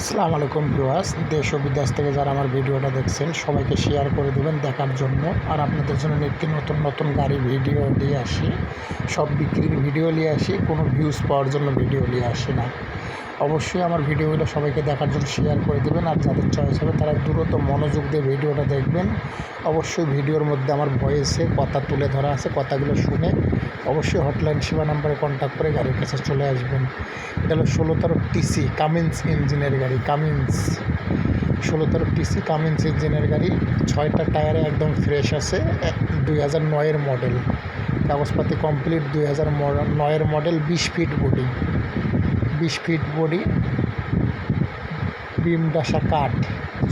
আসসালামু আলাইকুম ভিউয়ার্স, দেশ ও বিদেশ থেকে যারা আমার ভিডিওটা দেখছেন, সবাইকে শেয়ার করে দেবেন দেখার জন্য। আর আপনাদের জন্য নিত্য নতুন নতুন গাড়ি ভিডিও নিয়ে আসি। সব বিক্রির ভিডিও নিয়ে আসি, কোনো ভিউজ পাওয়ার জন্য ভিডিও নিয়ে আসি না। অবশ্যই আমার ভিডিওগুলো সবাইকে দেখার জন্য শেয়ার করে দেবেন, আর যাদের চয়েস হবে তারা দ্রুত মনোযোগ দিয়ে ভিডিওটা দেখবেন। অবশ্যই ভিডিওর মধ্যে আমার ভয়েসে কথা তুলে ধরা আছে, কথাগুলো শুনে অবশ্যই হটলাইন সেবা নাম্বারে কন্ট্যাক্ট করে গাড়ির কাছে চলে আসবেন। এটা হলো ষোলো তেরো টিসি কামিন্স ইঞ্জিনের গাড়ি কামিন্স ষোলো তেরো টিসি কামিন্স ইঞ্জিনের গাড়ি। ছয়টা টায়ারে একদম ফ্রেশ আছে। দুই হাজার নয়ের মডেল কাগজপাতি কমপ্লিট দুই হাজার নয়ের মডেল বিশ ফিট বডি বিশ ফিট বডি বিম ডাসা কাঠ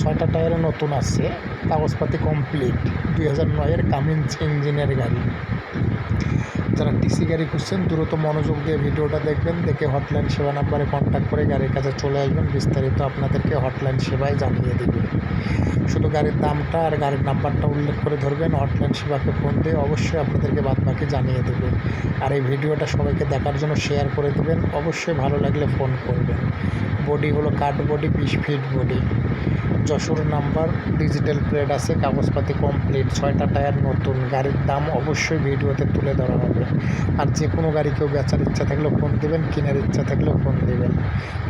ছয়টা টায়ারে নতুন আছে। কাগজপাতি কমপ্লিট দুই হাজার নয়ের কামিন্স ইঞ্জিনের গাড়ি। যারা টিসি গাড়ি খুঁজছেন, দ্রুত মনোযোগ দিয়ে ভিডিওটা দেখবেন, দেখে হটলাইন সেবা নাম্বারে কন্ট্যাক্ট করে গাড়ির কাছে চলে আসবেন, বিস্তারিত আপনাদেরকে হটলাইন সেবায় জানিয়ে দেবে। শুধু গাড়ির দামটা আর গাড়ির নাম্বারটা উল্লেখ করে ধরবেন। হটলাইন সেবাকে ফোন দিয়ে অবশ্যই আপনাদেরকে বাদ বাকি জানিয়ে দেবে। আর এই ভিডিওটা সবাইকে দেখার জন্য শেয়ার করে দেবেন। অবশ্যই ভালো লাগলে ফোন করবেন। বডি হলো কাঠ বডি বিশ feet body Jessore number digital plate আছে, কাগজপাতি কমপ্লিট ছয়টা টায়ার নতুন। গাড়ির দাম অবশ্যই ভিডিওতে তুলে ধরা হবে। আর যে কোনো গাড়ি কেউ বেচার ইচ্ছা থাকলেও ফোন দেবেন, কেনার ইচ্ছা থাকলেও ফোন দেবেন।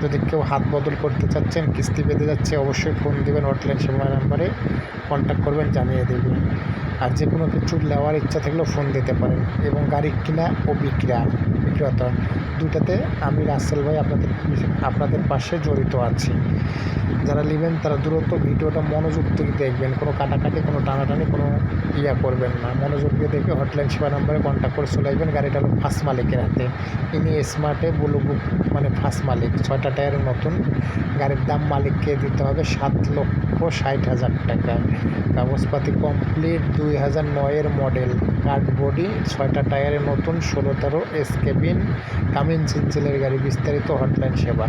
যদি কেউ হাত বদল করতে চাচ্ছেন, কিস্তি বেঁধে যাচ্ছে, অবশ্যই ফোন দেবেন হটলাইন সেবা নাম্বারে কন্ট্যাক্ট করবেন, জানিয়ে দেবেন। আর যে কোনো কিছু নেওয়ার ইচ্ছা থাকলেও ফোন দিতে পারেন। এবং গাড়ি কিনা ও বিক্রা, বিক্রেতা, দুটাতে আমি রাসেল ভাই আপনাদের আপনাদের পাশে জড়িত আছি। যারা নেবেন তারা দ্রুত ভিডিওটা মনোযোগ থেকে দেখবেন। কোনো কাটাকাটি, কোনো টানাটানি, কোনো ইয়া করবেন না। মনোযোগ দিয়ে দেখে হটলাইন সেবা নাম্বারে কন্ট্যাক্ট করে চলে আসবেন। গাড়িটা হলো ফার্স্ট মালিকের হাতে। ইনি স্মার্টে ব্লু বুক মানে ফার্স্ট মালিক। ছয়টা টায়ারের নতুন। গাড়ির দাম মালিককে দিতে হবে সাত লক্ষ ষাট হাজার টাকা। কাগজপাতি কমপ্লিট দুই হাজার নয়ের মডেল কার্ড বডি ছয়টা টায়ারের নতুন, ষোলো তেরো এস কেবিন কামিন সিনসেলের গাড়ি বিস্তারিত হটলাইন সেবা।